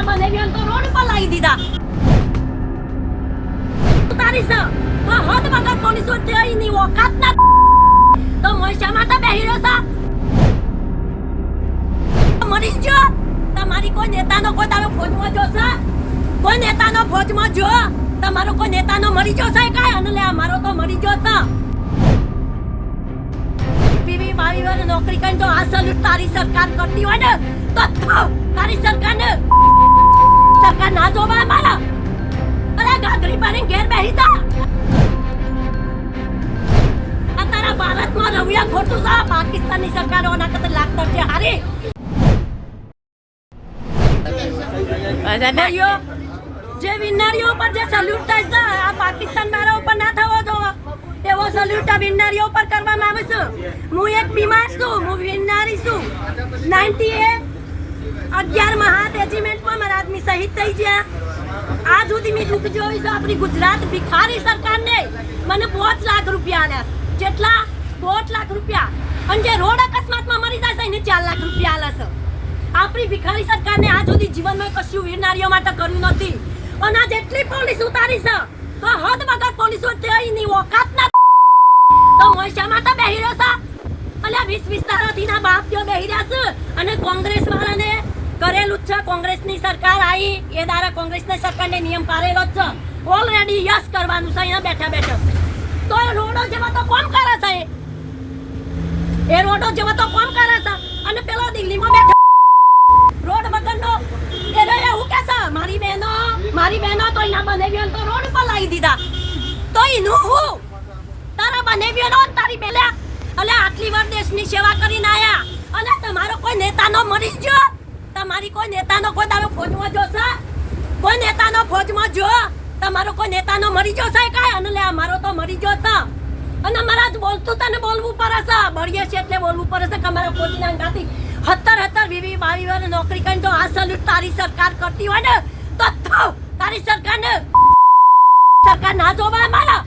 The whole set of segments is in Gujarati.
એના મને બેન તો રોડ પર લાવી દીધા. તારી સ તો હદ વગર પોલીસો તેઈ ની ઓકાત ના તો મોશા માટે બેહી રહ્યો સા મરી જો તમારી કોઈ નેતાનો કોઈ તારો ફોજમાં સા કોઈ નેતાનો ફોજમાં જો? તમારો કોઈ નેતાનો મરી જશે કાય અને લે, અમારો તો મરી જશે બીવી મારી વાર નોકરી કરીને જો આ સલ્યુટ તારી સરકાર કરતી હોય ને, તો તારી સરકાર ના જોવા મારા. અરે ગાદરી પાડીને ઘેર બેહી તા આ તારા ભારતમાં રવિયા ખોટું છે. પાકિસ્તાનની કરતા લાગતા છે. હારી. ભાઈઓ, જે વિનારીઓ પર જે સલ્યુટ છે, આ પાકિસ્તાન મારા ઉપર ના થવો તો એવો સલ્યુટ આ વિનારીઓ પર કરવામાં આવે છે. હું એક બીમાર છું. હું વિનારી છું. નાઇન્ટી એ અગિયારમાં હાથ રેજિમેન્ટમાં મારા આદમી શહીદ થઈ ગયા. આ સુધી મેં દુઃખ જોઈશ આપણી ગુજરાત ભિખારી સરકારને મને પાંચ લાખ રૂપિયા આલ્યા જેટલા પાંચ લાખ રૂપિયા. અને જે રોડ અકસ્માતમાં મરી જશે એને ચાર લાખ રૂપિયા આલે છે. આપણી ભિખારી સરકારને આ સુધી જીવનમાં કશું વીરનારીઓ માટે કર્યું નથી. અને આ જેટલી પોલીસ ઉતારી છે, તો હદ વગર પોલીસો તેની ઓકાત ના તો મોશા માટે બેહી રહ્યો છે? અલ્યા વીસ વિસ્તારોથી ના બાપ ત્યાં બેહી રહ્યા છે. અને કોંગ્રેસ વાળાને કરેલું જ છે. કોંગ્રેસની સરકાર આવી, એ દ્વારા કોંગ્રેસની સરકારને નિયમ પાડેલો જ છે. ઓલરેડી યસ કરવાનું છે, અહીંયા બેઠા બેઠા. તો એ રોડો જેવા તો કોણ કરે છે એ? રોડો જેવા તો કોણ કરે છે. અને પેલો દિલ્હીમાં બેઠો. રોડ વગરનો એ રે એવું કે છે, મારી બહેનો મારી બહેનો, તો અહીંયા બનેવીઓ તો રોડ પર લાવી દીધા. તો એનું હું? તારા બનેવ્યો તારી બેલ્યા અલે, આટલી વાર દેશની સેવા કરીને આયા. અને તમારો કોઈ નેતાનો મરી ગયો? તમારી કોઈ નેતાનો કોઈ તારો ફોજમાં જોશે કોઈ નેતાનો ફોજમાં જો. તમારો કોઈ નેતાનો મરી જોશે કાય અને લે, અમારો તો મરી જશે અને મારા બોલતું તને બોલવું પડે છે બળીએ છે એટલે બોલવું પડે કે અમારા ફોજના અંગાથી હત્તર હત્તર વીવી બાવી વાર નોકરી કરીને જો આ સલ્યુટ તારી સરકાર કરતી હોય ને, તો તારી સરકારને સરકાર ના જોવા મારા.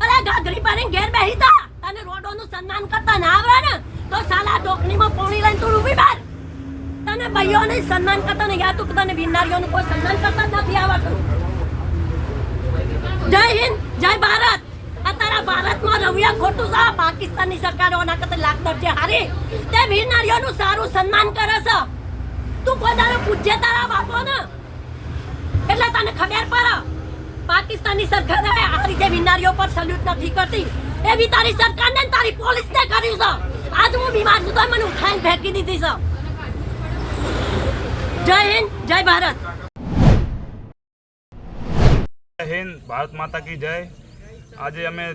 અરે ગાગરી પાડીને ઘેર બેહી જા. તને રોડોનું સન્માન કરતા ના આવડે ને, તો સાલા ડોકણીમાં પોણી લઈને તું ઊભી બાર. તને ભાઈઓને સન્માન કરતા ને યાદ તું તને વિનારીઓનું કોઈ સન્માન કરતા નથી આવડતું જય હિન્દ, જય ભારત. આ તારા ભારતમાં રવિયા ખોટું છે. પાકિસ્તાનની સરકારોના કરતા લાગદર છે હારી. તે વિનારીઓનું સારું સન્માન કરે છે. તું કોઈ તારે પૂછે તારા બાપો ને એટલે તને ખબર પડે. પાકિસ્તાનની સરકારે આ રીતે વિનારીઓ પર સલ્યુટ નથી કરતી, એવી તારી સરકારને તારી પોલીસને કર્યું છે. આજ હું બીમાર છું તો મને ઉઠાઈને ફેંકી દીધી છે. જય હિન્દ, જય ભારત. જય હિન્દ, ભારત માતા કી જય. આજે અમે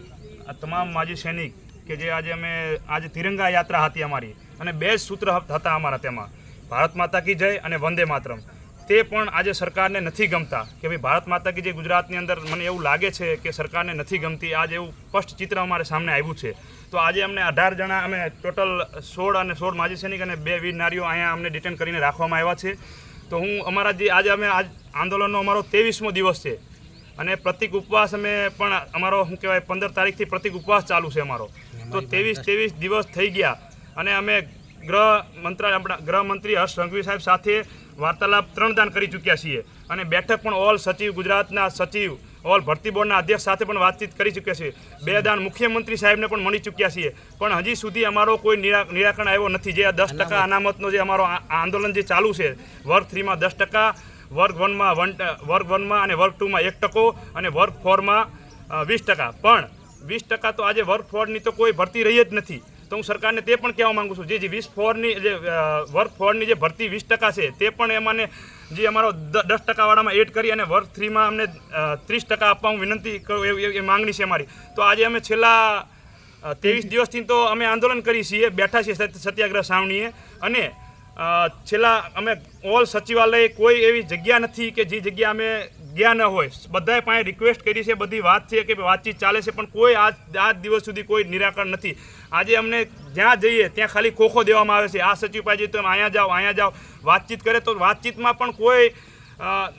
તમામ માજી સૈનિક કે જે આજે અમે આજે તિરંગા યાત્રા હતી અમારી અને બે સૂત્ર હતા અમારા તેમાં. ભારત માતા કી જય અને વંદે માતરમ. તે પણ આજે સરકારને નથી ગમતા કે ભાઈ ભારત માતા કે જે ગુજરાતની અંદર મને એવું લાગે છે કે સરકારને નથી ગમતી આજે એવું સ્પષ્ટ ચિત્ર અમારે સામે આવ્યું છે. તો આજે અમને અઢાર જણા અમે ટોટલ સોળ અને સોળ માજી સૈનિક અને બે વીર નારીઓ અહીંયા અમને ડિટેન કરીને રાખવામાં આવ્યા છે. તો હું અમારા જે આજે અમે આજ આંદોલનનો અમારો ત્રેવીસમો દિવસ છે અને પ્રતિક ઉપવાસ અમે પણ અમારો શું કહેવાય પંદર તારીખથી પ્રતિક ઉપવાસ ચાલુ છે અમારો. તો ત્રેવીસ ત્રેવીસ દિવસ થઈ ગયા અને અમે ગૃહ મંત્રાલય આપણા ગૃહમંત્રી હર્ષ સંઘવી સાહેબ સાથે વાર્તાલાપ ત્રણ દાન કરી ચૂક્યા છીએ. અને બેઠક પણ ઓલ સચિવ ગુજરાતના સચિવ ઓલ ભરતી બોર્ડના અધ્યક્ષ સાથે પણ વાતચીત કરી ચૂક્યા છીએ. બે દાન મુખ્યમંત્રી સાહેબને પણ મળી ચૂક્યા છીએ. પણ હજી સુધી અમારો કોઈ નિરા- નિરાકરણ આવ્યો નથી. જે આ દસ ટકા અનામતનો જે અમારો આંદોલન જે ચાલુ છે વર્ગ થ્રીમાં દસ ટકા વર્ગ વનમાં વન વર્ગ વનમાં અને વર્ગ ટુમાં એક ટકો અને વર્ગ ફોરમાં વીસ ટકા. પણ વીસ ટકા તો આજે વર્ગ ફોરની તો કોઈ ભરતી રહી જ નથી. તો હું સરકારને તે પણ કહેવા માંગુ છું. જે જે વીસ ફોરની જે વર્ક ફોરની જે ભરતી વીસ ટકા છે, તે પણ એમાંને જે અમારો દસ ટકાવાળામાં એડ કરી અને વર્ક થ્રીમાં અમને ત્રીસ ટકા આપવા હું વિનંતી કરું એવી માંગણી છે અમારી. તો આજે અમે છેલ્લા ત્રેવીસ દિવસથી તો અમે આંદોલન કરી છીએ, બેઠા છીએ સત્યાગ્રહ સાવણીએ અને છેલ્લા અમે ઓલ સચિવાલય કોઈ એવી જગ્યા નથી કે જે જગ્યા અમે ગયા ન હોય. બધાએ પાસે રિક્વેસ્ટ કરી છે બધી વાત છે કે વાતચીત ચાલે છે પણ કોઈ આજ આજ દિવસ સુધી કોઈ નિરાકરણ નથી. આજે અમને જ્યાં જઈએ ત્યાં ખાલી ખોખો દેવામાં આવે છે. આ સચિવ પાસે જઈએ તો અહીંયા જાઓ અહીંયા જાઓ વાતચીત કરે તો વાતચીતમાં પણ કોઈ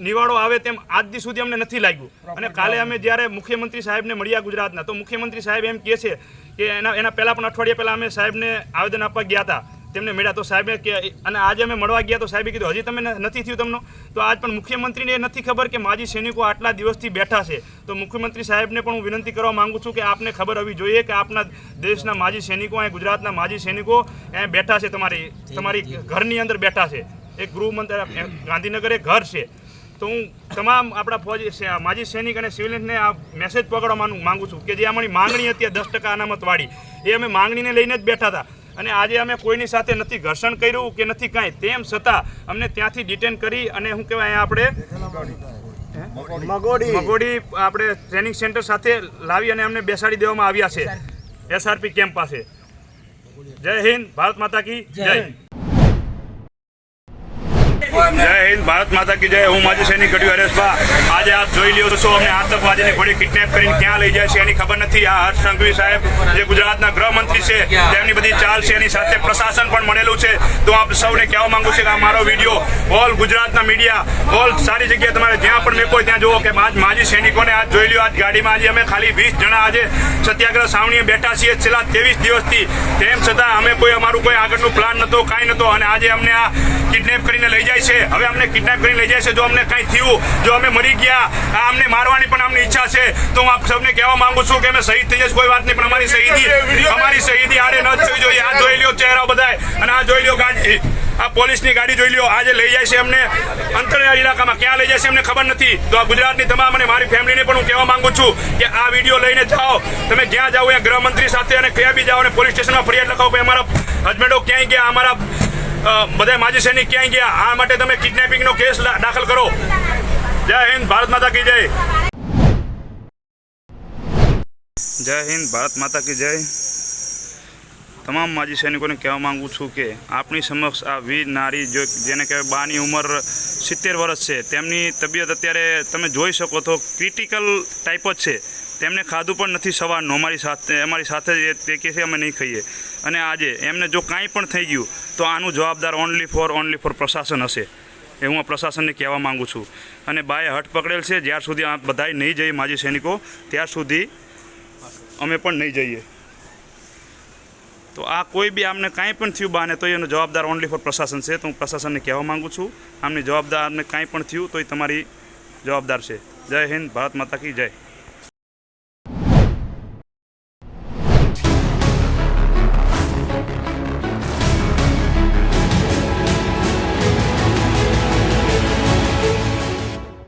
નિવાડો આવે તેમ આજ દી સુધી અમને નથી લાગ્યું. અને કાલે અમે જ્યારે મુખ્યમંત્રી સાહેબને મળ્યા ગુજરાતના તો મુખ્યમંત્રી સાહેબ એમ કહે છે કે એના એના પહેલાં પણ અઠવાડિયા પહેલાં અમે સાહેબને આવેદન આપવા ગયા હતા. તેમને મળ્યા તો સાહેબે કે, અને આજે અમે મળવા ગયા તો સાહેબે કીધું, હજી તમે નથી થયું તમને? તો આજ પણ મુખ્યમંત્રીને એ નથી ખબર કે માજી સૈનિકો આટલા દિવસથી બેઠા છે. તો મુખ્યમંત્રી સાહેબને પણ હું વિનંતી કરવા માંગુ છું કે આપને ખબર હોવી જોઈએ કે આપના દેશના માજી સૈનિકો અહીં ગુજરાતના માજી સૈનિકો અહીં બેઠા છે તમારી તમારી ઘરની અંદર બેઠા છે. એક ગૃહમંત્રી ગાંધીનગર એક ઘર છે. તો હું તમામ આપણા ફોજી, માજી સૈનિક અને સિવિલિયન્સને આ મેસેજ પકડવા માંગુ છું કે જે અમારી માંગણી હતી દસ ટકા અનામતવાળી, એ અમે માંગણીને લઈને જ બેઠા હતા. અને આજે અમે કોઈની સાથે નથી ઘર્ષણ કર્યું કે નથી કાંઈ. તેમ છતાં અમને ત્યાંથી ડિટેન કરી અને શું કહેવાય આપણે મગોડી. મગોડી. આપણે ટ્રેનિંગ સેન્ટર સાથે લાવી અને અમને બેસાડી દેવામાં આવ્યા છે. એસઆરપી કેમ્પ પાસે. જય હિન્દ ભારત માતા કી જય. જય હિન્દ, ભારત માતા કી જય. હું માજી સૈનિક ઘડ્યું હરેશભા આજે આપ જોઈ લ્યો શું અમને આતંકવાદીને ઘોડી કિડનેપ કરીને ક્યાં લઈ જાય છે એની ખબર નથી. આ હર્ષ સંઘવી સાહેબ, જે ગુજરાતના ગૃહમંત્રી છે, તેમની બધી ચાલ છે, એની સાથે પ્રશાસન પણ મળેલું છે. તો આપ સૌને કહેવા માંગુ છું કે આ મારો વીડિયો ઓલ ગુજરાતના મીડિયા, ઓલ સારી જગ્યાએ તમારે જ્યાં પણ મેં કોઈ ત્યાં જુઓ કે આજ માજી સૈનિકોને આજ જોઈ લ્યો, આજ ગાડીમાં આજે અમે ખાલી વીસ જણા આજે સત્યાગ્રહ સાવણીએ બેઠા છીએ. છેલ્લા ત્રેવીસ દિવસથી તેમ છતાં અમે કોઈ અમારું કોઈ આગળનું પ્લાન નહોતો, કાંઈ નહોતો. અને આજે અમને આ કિડનેપ કરીને લઈ જાય છે. હવે અમને કિડનેપ કરી લઈ જાય છે. જો અમને કંઈ થયું જો અમે મરી ગયા અમને મારવાની પણ અમને ઈચ્છા છે. તો હું આપ સૌને કહેવા માંગુ છું કે અમે શહીદ થઈ જશે કોઈ વાત નહીં પણ અમારી શહીદી અમારી શહીદી આડે ન થવી જોઈએ. આ જોઈ લ્યો ચહેરા બધાય અને આ જોઈ લ્યો ગાડી. આ પોલીસની ગાડી જોઈ લ્યો. આજે લઈ જાય છે અમને. અંતરિયાળ ઇલાકામાં ક્યાં લઈ જાય છે અમને ખબર નથી. તો આ ગુજરાતની તમામ અને મારી ફેમિલીને પણ હું કહેવા માંગુ છું કે આ વીડિયો લઈને જાઓ. તમે જ્યાં જાઓ ત્યાં ગૃહમંત્રી સાથે અને કયા બી જાઓ અને પોલીસ સ્ટેશનમાં ફરિયાદ લખાવો ભાઈ અમારા હસબન્ડો ક્યાંય ગયા અમારા બધા માજી સૈનિક ક્યાંય ગયા? આ માટે તમે કિડનેપિંગનો કેસ દાખલ કરો. જય હિન્દ, ભારત માતા કી જય. જય હિન્દ, ભારત માતા કી જય. તમામ માજી સૈનિકોને કહેવા માંગુ છું કે આપણી સમક્ષ આ વીર નારી જો જેને કહેવાય બાની ઉંમર સિત્તેર વર્ષ છે, તેમની તબિયત અત્યારે તમે જોઈ શકો તો ક્રિટિકલ ટાઈપ જ છે. તેમને ખાધું પણ નથી સવારનું. અમારી સાથે અમારી સાથે જ તે કહે છે અમે નહીં ખાઈએ. અને આજે એમને જો કાંઈ પણ થઈ ગયું, તો આનું જવાબદાર ઓનલી ફોર ઓનલી ફોર પ્રશાસન હશે. એ હું આ પ્રશાસનને કહેવા માંગુ છું. અને બાએ હટ પકડેલ છે, જ્યાર સુધી આ બધાય નહીં જઈએ માજી સૈનિકો, ત્યાર સુધી અમે પણ નહીં જઈએ. તો આ કોઈ બી આમને કાંઈ પણ થયું બાને, તો એનો જવાબદાર ઓનલી ફોર પ્રશાસન છે, તો હું પ્રશાસનને કહેવા માંગુ છું. આમની જવાબદારને કાંઈ પણ થયું, તો એ તમારી જવાબદાર છે. જય હિન્દ, ભારત માતા કી જય.